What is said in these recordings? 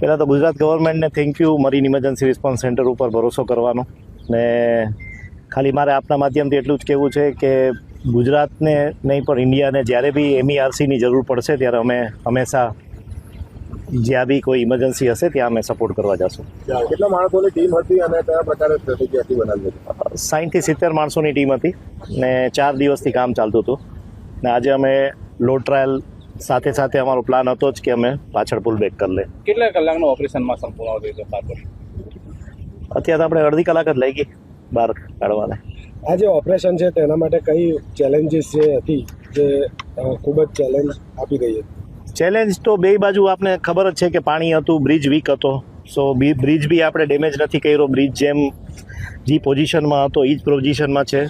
પહેલાં તો Gujarat ગવર્મેન્ટને thank you marine emergency response centre ઉપર ભરોસો કરવાનો. ને ખાલી મારે આપના માધ્યમથી એટલું જ કહેવું છે કે ગુજરાતને નહીં પણ ઇન્ડિયાને જ્યારે બી એમઈઆરસીની જરૂર પડશે ત્યારે અમે હંમેશા જ્યાં બી કોઈ ઇમરજન્સી હશે ત્યાં અમે સપોર્ટ કરવા જશું. કેટલા માણસોની ટીમ હતી અને કયા પ્રકારે સ્ટ્રેટેજી હતી બનાવી સાઠથી સિત્તેર માણસોની ટીમ હતી ને ચાર દિવસથી કામ ચાલતું હતું. ને આજે અમે લો ટ્રાયલ સાથે સાથે અમારો પ્લાન હતો જ કે અમે પાછળ પુલ બેક કરી લે. કેટલા કલાકનું ઓપરેશનમાં સંપૂર્ણ થઈ ગયું અત્યારે તો આપણે અડધી કલાક જ લઈ ગઈ બહાર કાઢવાને. આ જે ઓપરેશન છે તેના માટે કઈ ચેલેન્જીસ જે હતી જે ખૂબ જ ચેલેન્જ આપી ગઈ હતી ચેલેન્જ તો બે બાજુ આપને ખબર જ છે કે પાણી હતું બ્રિજ વીક હતો. સો બી બ્રિજ બી આપણે ડેમેજ નથી કર્યો. બ્રિજ જેમ જે પોઝિશનમાં હતો એ જ પોઝિશનમાં છે.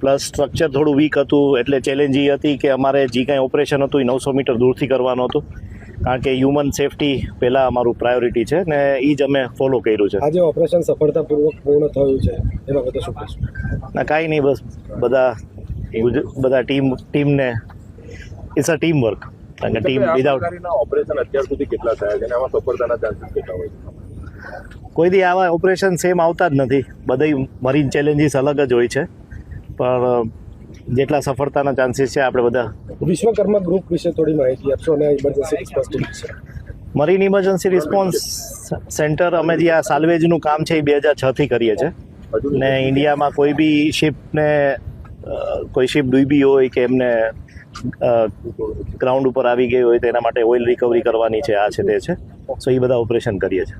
પ્લસ સ્ટ્રક્ચર થોડું વીક હતું એટલે ચેલેન્જ એ હતી કે અમારે જે કાંઈ ઓપરેશન હતું એ નવસો મીટર દૂરથી કરવાનું હતું. કારણ કે હ્યુમન સેફટી પહેલાં અમારું પ્રાયોરિટી છે ને એ જ અમે ફોલો કર્યું છે. આજે ઓપરેશન સફળતાપૂર્વક પૂર્ણ થયું છે એના બધે શું કહેશું? ના કાંઈ નહીં બસ બધા બધા ટીમ ટીમને ઇટ્સ અ ટીમ વર્ક કારણ કે ટીમ વિધાઉટ ઓપરેશન અત્યાર સુધી કેટલા થયા છે અને આમાં સફળતાના ચાન્સીસ કેટલા હોય છે? કોઈ દી આવા ઓપરેશન સેમ આવતા જ નથી. બધા મરીન ચેલેન્જીસ અલગ જ હોય છે. પણ જેટલા સફળતાના ચાન્સીસ છે આપણે બધા. વિશ્વકર્મા ગ્રુપ વિશે થોડી માહિતી આપશો અને ઇમરજન્સી રિસ્પોન્સ ટીમ વિશે? મરીન ઇમરજન્સી રિસ્પોન્સ સેન્ટર અમે જે આ સાલ્વેજનું કામ છે એ બે હજાર છથી કરીએ છીએ. ને ઇન્ડિયામાં કોઈ બી શિપને કોઈ શિપ ડૂબી હોય કે એમને ગ્રાઉન્ડ ઉપર આવી ગઈ હોય તો એના માટે ઓઇલ રિકવરી કરવાની છે આ છે તે છે. સો એ બધા ઓપરેશન કરીએ છીએ.